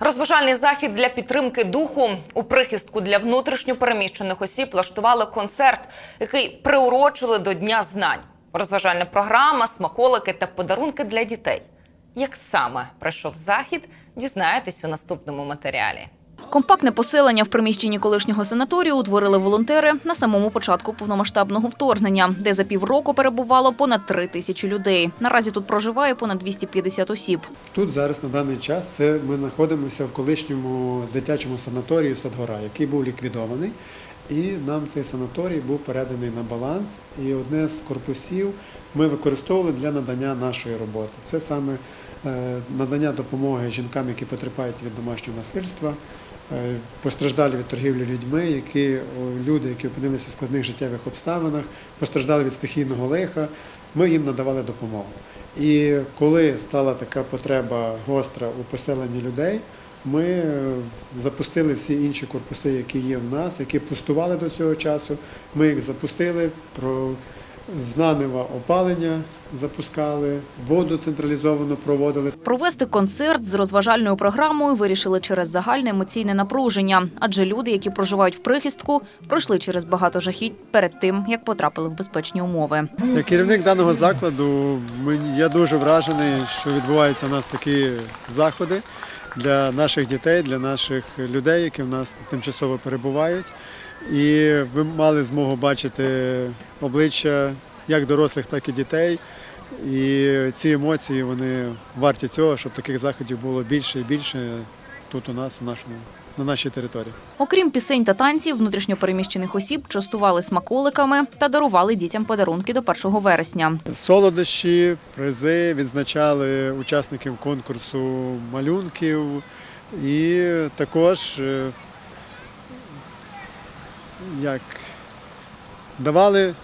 Розважальний захід для підтримки духу у прихистку для внутрішньопереміщених осіб влаштували концерт, який приурочили до Дня знань. Розважальна програма, смаколики та подарунки для дітей. Як саме пройшов захід, дізнаєтесь у наступному матеріалі. Компактне поселення в приміщенні колишнього санаторію утворили волонтери на самому початку повномасштабного вторгнення, де за півроку перебувало понад три тисячі людей. Наразі тут проживає понад 250 осіб. Тут зараз на даний час це ми знаходимося в колишньому дитячому санаторії Садгора, який був ліквідований. І нам цей санаторій був переданий на баланс. І одне з корпусів ми використовували для надання нашої роботи. Це саме надання допомоги жінкам, які потерпають від домашнього насильства, е, постраждалі від торгівлі людьми, які люди, які опинилися в складних життєвих обставинах, постраждали від стихійного лиха. Ми їм надавали допомогу. І коли стала така потреба гостра у поселенні людей, ми е, запустили всі інші корпуси, які є в нас, які пустували до цього часу. Ми їх запустили, з нанива опалення запускали, воду централізовано проводили. Провести концерт з розважальною програмою вирішили через загальне емоційне напруження, адже люди, які проживають в прихистку, пройшли через багато жахіть перед тим, як потрапили в безпечні умови. Як керівник даного закладу, я дуже вражений, що відбуваються у нас такі заходи для наших дітей, для наших людей, які в нас тимчасово перебувають. І ви мали змогу бачити обличчя як дорослих, так і дітей. І ці емоції вони варті цього, щоб таких заходів було більше і більше тут у нас, у нашому, на нашій території. Окрім пісень та танців, внутрішньопереміщених осіб частували смаколиками та дарували дітям подарунки до 1 вересня. Солодощі, призи відзначали учасників конкурсу малюнків і також е, як давали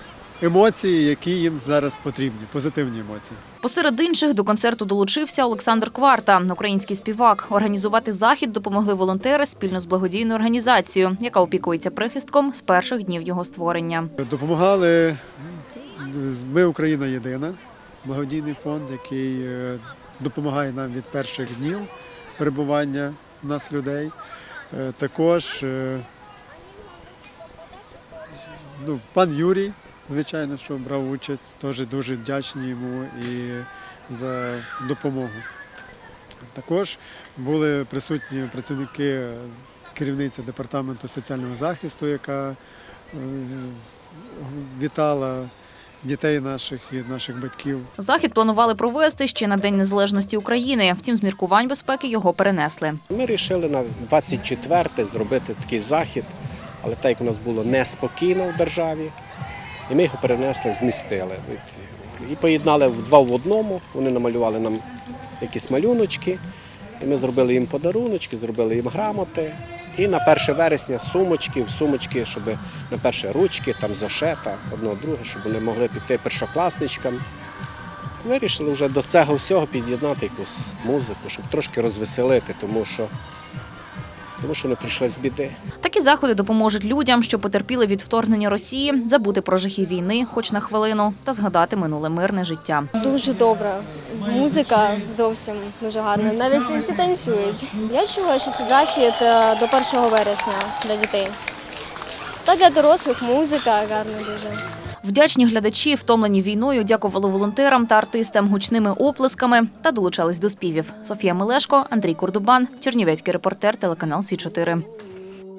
емоції, які їм зараз потрібні, позитивні емоції. Посеред інших до концерту долучився Олександр Кварта, український співак. Організувати захід допомогли волонтери спільно з благодійною організацією, яка опікується прихистком з перших днів його створення. Допомагали ми Україна єдина, благодійний фонд, який е, допомагає нам від перших днів перебування в нас людей. Е, Також е, ну, пан Юрій, звичайно, що брав участь, теж дуже вдячні йому і за допомогу. Також були присутні працівники керівниця департаменту соціального захисту, яка е, вітала дітей наших і наших батьків. Захід планували провести ще на День Незалежності України. Втім, з міркувань безпеки його перенесли. Ми вирішили на 24 зробити такий захід, але так як у нас було неспокійно в державі, і ми його перенесли, змістили. І поєднали два в одному. Вони намалювали нам якісь малюночки, і ми зробили їм подаруночки, зробили їм грамоти. І на 1 вересня сумочки, в сумочки, щоб на перше ручки, там зошета, одного друге, щоб вони могли піти першокласничкам. Вирішили вже до цього всього під'єднати якусь музику, щоб трошки розвеселити, тому що, тому що вони прийшли з біди. Такі заходи допоможуть людям, що потерпіли від вторгнення Росії, забути про жахи війни, хоч на хвилину, та згадати минуле мирне життя. Дуже добре. Музика зовсім дуже гарна. Навіть всі- танцюють. Я відчуваю, що це захід е, до 1 вересня для дітей. Та для дорослих музика гарна дуже. Вдячні глядачі, втомлені війною, дякували волонтерам та артистам гучними оплесками та долучались до співів. Софія Мелешко, Андрій Курдубан, Чернівецький репортер, телеканал Сі 4